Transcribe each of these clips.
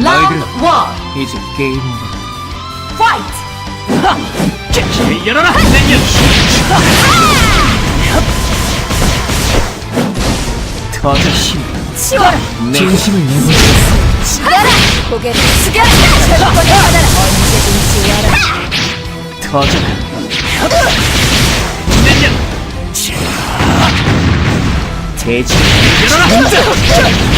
라운드 1 이제 게임 오버. 파이트 열어라 터져 힘. 치워라 내 진심을 내보내. 죽여라 고개를 숙여라 절권을 받아라 언제든지 열어라 터져. 대지. 열어라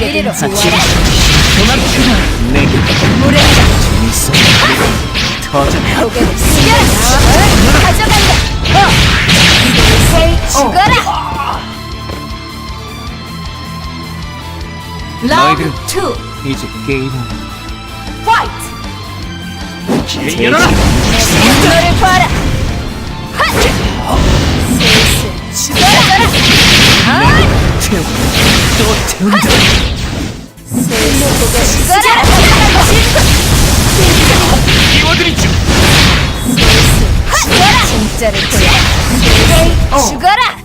이다 이리로 같이 와라 도망쳐라. 내게 물에 있어. 터져. 고개를 숙여라 가져간다 어. 죽어라 라운드 너희들은 2 이제 게임 오버. 파이트 열어라 내 분노를 봐라 진짜를 보여 죽어라!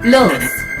로스